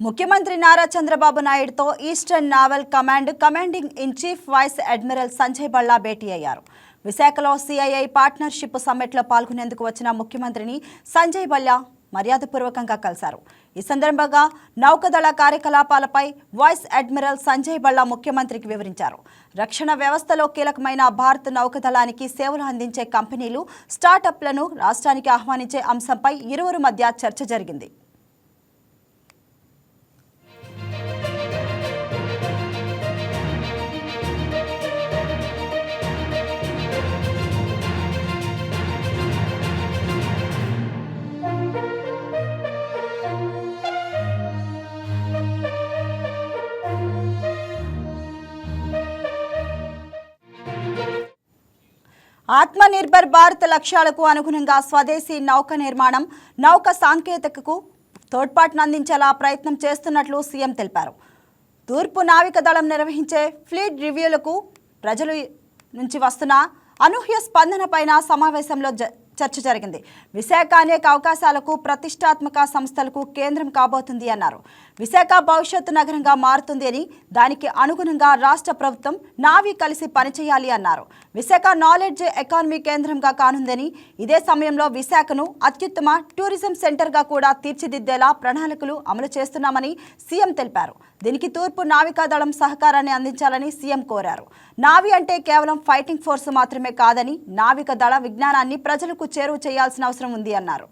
ముఖ్యమంత్రి నారా చంద్రబాబు నాయుడుతో Eastern Naval Command commanding in chief Vice Admiral Sanjay Balla భేటీ అయ్యారు. విశాఖలో సిఐఐ పార్ట్నర్షిప్ సమ్మిట్లో పాల్గొనేందుకు వచ్చిన ముఖ్యమంత్రిని సంజయ్ బళ్ళా మర్యాదపూర్వకంగా కలిశారు. ఈ సందర్భంగా నౌకదళ కార్యకలాపాలపై వైస్ అడ్మిరల్ సంజయ్ బళ్ళా ముఖ్యమంత్రికి వివరించారు. రక్షణ వ్యవస్థలో కీలకమైన భారత నౌకదళానికి సేవలు అందించే కంపెనీలు స్టార్టప్లను రాష్ట్రానికి ఆహ్వానించే అంశంపై ఇరువురు మధ్య చర్చ జరిగింది. ఆత్మనిర్భర్ భారత్ లక్ష్యాలకు అనుగుణంగా స్వదేశీ నౌక నిర్మాణం నౌక సాంకేతికకు తోడ్పాటును అందించేలా ప్రయత్నం చేస్తున్నట్లు సీఎం తెలిపారు. తూర్పు నావిక దళం నిర్వహించే ఫ్లీట్ రివ్యూలకు ప్రజలు నుంచి వస్తున్న అనూహ్య స్పందనపైన సమావేశంలో చర్చ జరిగింది. విశాఖ అనేక అవకాశాలకు ప్రతిష్టాత్మక సంస్థలకు కేంద్రం కాబోతుంది అన్నారు. విశాఖ భవిష్యత్తు నగరంగా మారుతుంది అని దానికి అనుగుణంగా రాష్ట్ర ప్రభుత్వం నావి కలిసి పనిచేయాలి అన్నారు. విశాఖ నాలెడ్జ్ ఎకానమీ కేంద్రంగా కానుందని ఇదే సమయంలో విశాఖను అత్యుత్తమ టూరిజం సెంటర్గా కూడా తీర్చిదిద్దేలా ప్రణాళికలు అమలు చేస్తున్నామని సీఎం తెలిపారు. దీనికి తూర్పు నావికాదళం సహకారాన్ని అందించాలని సీఎం కోరారు. నావి అంటే కేవలం ఫైటింగ్ ఫోర్స్ మాత్రమే కాదని నావిక దళ విజ్ఞానాన్ని ప్రజలకు చేరువ చేయాల్సిన అవసరం ఉంది అన్నారు.